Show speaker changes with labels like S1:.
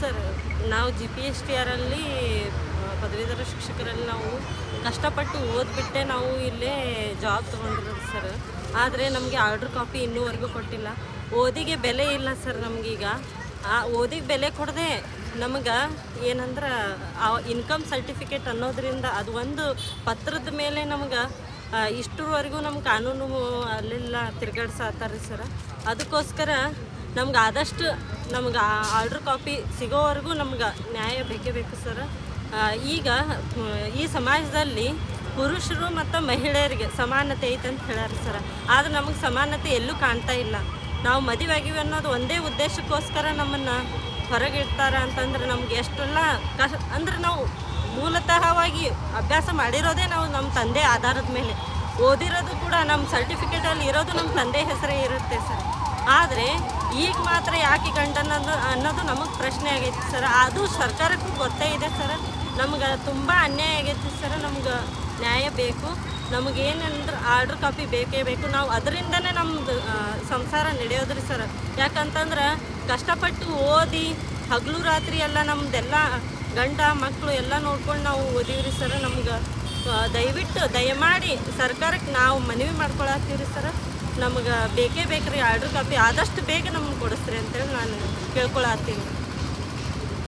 S1: Sir, ನಾವು G P S T ಆರಲ್ಲಿ ಪದವೀಧರ ಶಿಕ್ಷಕರಲ್ಲಿ ನಾವು ಕಷ್ಟಪಟ್ಟು ಓದ್ಬಿಟ್ಟೆ ನಾವು ಇಲ್ಲೇ ಜಾಬ್ ತೊಗೊಂಡಿರೋದು ಸರ್. ಆದರೆ ನಮಗೆ ಆರ್ಡ್ರ್ ಕಾಪಿ ಇನ್ನೂವರೆಗೂ ಕೊಟ್ಟಿಲ್ಲ. ಓದಿಗೆ ಬೆಲೆ ಇಲ್ಲ ಸರ್ ನಮಗೀಗ. ಆ, ಓದಿಗೆ ಬೆಲೆ ಕೊಡದೆ ನಮಗೆ ಏನಂದ್ರೆ, ಆ ಇನ್ಕಮ್ ಸರ್ಟಿಫಿಕೇಟ್ ಅನ್ನೋದ್ರಿಂದ ಅದು ಒಂದು ಪತ್ರದ ಮೇಲೆ ನಮ್ಗೆ ಇಷ್ಟರವರೆಗೂ ನಮ್ಮ ಕಾನೂನು ಅಲ್ಲೆಲ್ಲ ತಿರ್ಗಾಡ್ಸಾತಾರೆ ಸರ್. ಅದಕ್ಕೋಸ್ಕರ ನಮ್ಗೆ ಆದಷ್ಟು ನಮ್ಗೆ ಆರ್ಡ್ರ್ ಕಾಪಿ ಸಿಗೋವರೆಗೂ ನಮ್ಗೆ ನ್ಯಾಯ ಬೇಕೇ ಬೇಕು ಸರ್. ಈಗ ಈ ಸಮಾಜದಲ್ಲಿ ಪುರುಷರು ಮತ್ತು ಮಹಿಳೆಯರಿಗೆ ಸಮಾನತೆ ಐತೆ ಅಂತ ಹೇಳ್ಯಾರ ಸರ್. ಆದ್ರೆ ನಮಗೆ ಸಮಾನತೆ ಎಲ್ಲೂ ಕಾಣ್ತಾ ಇಲ್ಲ. ನಾವು ಮದುವೆ ಆಗಿವಿ ಅನ್ನೋದು ಒಂದೇ ಉದ್ದೇಶಕ್ಕೋಸ್ಕರ ನಮ್ಮನ್ನು ಹೊರಗಿಡ್ತಾರೆ ಅಂತಂದ್ರೆ ನಮ್ಗೆ ಎಷ್ಟೆಲ್ಲ ಕಷ್ಟ ಅಂದ್ರೆ ನಾವು ಮೂಲತಃವಾಗಿ ಅಭ್ಯಾಸ ಮಾಡಿರೋದೇ ನಾವು ನಮ್ಮ ತಂದೆ ಆಧಾರದ ಮೇಲೆ. ಓದಿರೋದು ಕೂಡ ನಮ್ಮ ಸರ್ಟಿಫಿಕೇಟಲ್ಲಿ ಇರೋದು ನಮ್ಮ ತಂದೆ ಹೆಸರೇ ಇರುತ್ತೆ ಸರ್. ಆದರೆ ಈಗ ಮಾತ್ರ ಯಾಕೆ ಗಂಡ ಅನ್ನೋದು ನಮಗೆ ಪ್ರಶ್ನೆ ಆಗೈತಿ ಸರ್. ಅದು ಸರ್ಕಾರಕ್ಕೂ ಗೊತ್ತೇ ಇದೆ ಸರ್. ನಮ್ಗೆ ತುಂಬ ಅನ್ಯಾಯ ಆಗೈತಿ ಸರ್. ನಮ್ಗೆ ನ್ಯಾಯ ಬೇಕು. ನಮಗೇನಂದ್ರೆ ಆರ್ಡ್ರ್ ಕಾಪಿ ಬೇಕೇ ಬೇಕು. ನಾವು ಅದರಿಂದನೇ ನಮ್ಮದು ಸಂಸಾರ ನಡೆಯೋದ್ರಿ ಸರ್. ಯಾಕಂತಂದ್ರೆ ಕಷ್ಟಪಟ್ಟು ಓದಿ ಹಗಲು ರಾತ್ರಿ ಎಲ್ಲ ನಮ್ದೆಲ್ಲ ಗಂಡ ಮಕ್ಕಳು ಎಲ್ಲ ನೋಡ್ಕೊಂಡು ನಾವು ಓದಿವ್ರಿ ಸರ್. ನಮ್ಗೆ ದಯವಿಟ್ಟು ದಯಮಾಡಿ ಸರ್ಕಾರಕ್ಕೆ ನಾವು ಮನವಿ ಮಾಡ್ಕೊಳತ್ತೀವಿ ಸರ್. ನಮ್ಗೆ ಬೇಕೇ ಬೇಕ್ರಿ. ಆರ್ಡ್ರ್ ಕಾಪಿ ಆದಷ್ಟು ಬೇಗ ನಮ್ಗೆ ಕೊಡಿಸ್ರಿ ಅಂತೇಳಿ ನಾನು ಕೇಳ್ಕೊಳತ್ತೀನಿ.